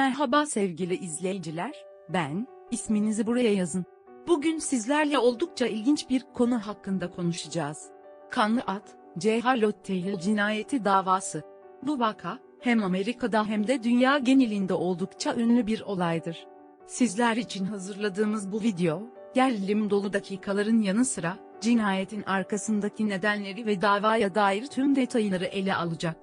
Merhaba sevgili izleyiciler, ben, isminizi buraya yazın. Bugün sizlerle oldukça ilginç bir konu hakkında konuşacağız. Kanlı At, Cehalot Tehil cinayeti davası. Bu vaka, hem Amerika'da hem de dünya genelinde oldukça ünlü bir olaydır. Sizler için hazırladığımız bu video, gerilim dolu dakikaların yanı sıra, cinayetin arkasındaki nedenleri ve davaya dair tüm detayları ele alacak.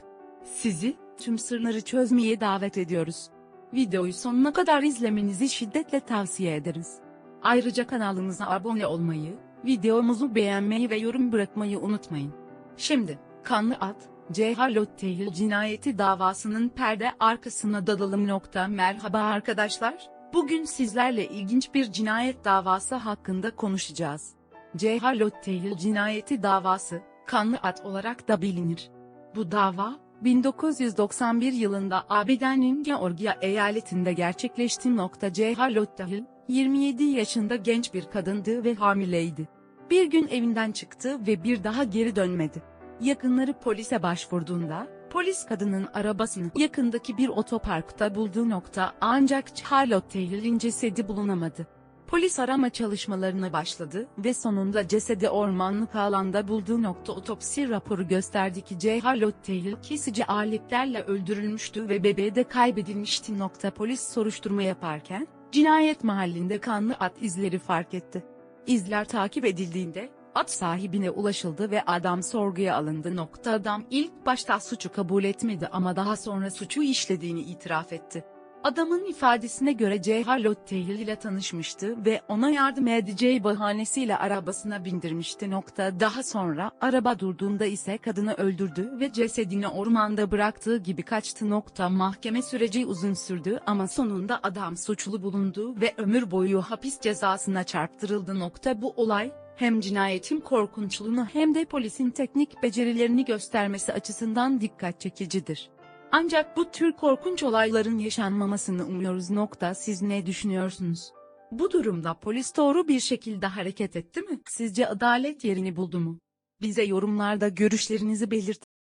Sizi, tüm sırları çözmeye davet ediyoruz. Videoyu sonuna kadar izlemenizi şiddetle tavsiye ederiz. Ayrıca kanalımıza abone olmayı, videomuzu beğenmeyi ve yorum bırakmayı unutmayın. Şimdi, Kanlı At, Cehalot Tehil cinayeti davasının perde arkasına dalalım. Nokta. Merhaba arkadaşlar, bugün sizlerle ilginç bir cinayet davası hakkında konuşacağız. Cehalot Tehil cinayeti davası, Kanlı At olarak da bilinir. Bu dava, 1991 yılında ABD'nin Georgia eyaletinde gerçekleşti. Cehalot Tahil, 27 yaşında genç bir kadındı ve hamileydi. Bir gün evinden çıktı ve bir daha geri dönmedi. Yakınları polise başvurduğunda, polis kadının arabasını yakındaki bir otoparkta bulduğu nokta ancak Charlotte Taylor'in cesedi bulunamadı. Polis arama çalışmalarına başladı ve sonunda cesedi ormanlık alanda bulduğu nokta otopsi raporu gösterdi ki Charlotte Taylor kesici aletlerle öldürülmüştü ve bebeği de kaybedilmişti. Nokta polis soruşturma yaparken, cinayet mahallinde kanlı at izleri fark etti. İzler takip edildiğinde, at sahibine ulaşıldı ve adam sorguya alındı. Nokta adam ilk başta suçu kabul etmedi ama daha sonra suçu işlediğini itiraf etti. Adamın ifadesine göre Cehalot Taylor ile tanışmıştı ve ona yardım edeceği bahanesiyle arabasına bindirmişti. Nokta daha sonra araba durduğunda ise kadını öldürdü ve cesedini ormanda bıraktığı gibi kaçtı. Nokta mahkeme süreci uzun sürdü ama sonunda adam suçlu bulundu ve ömür boyu hapis cezasına çarptırıldı. Nokta bu olay hem cinayetin korkunçluğunu hem de polisin teknik becerilerini göstermesi açısından dikkat çekicidir. Ancak bu tür korkunç olayların yaşanmamasını umuyoruz. Nokta siz ne düşünüyorsunuz? Bu durumda polis doğru bir şekilde hareket etti mi? Sizce adalet yerini buldu mu? Bize yorumlarda görüşlerinizi belirtin.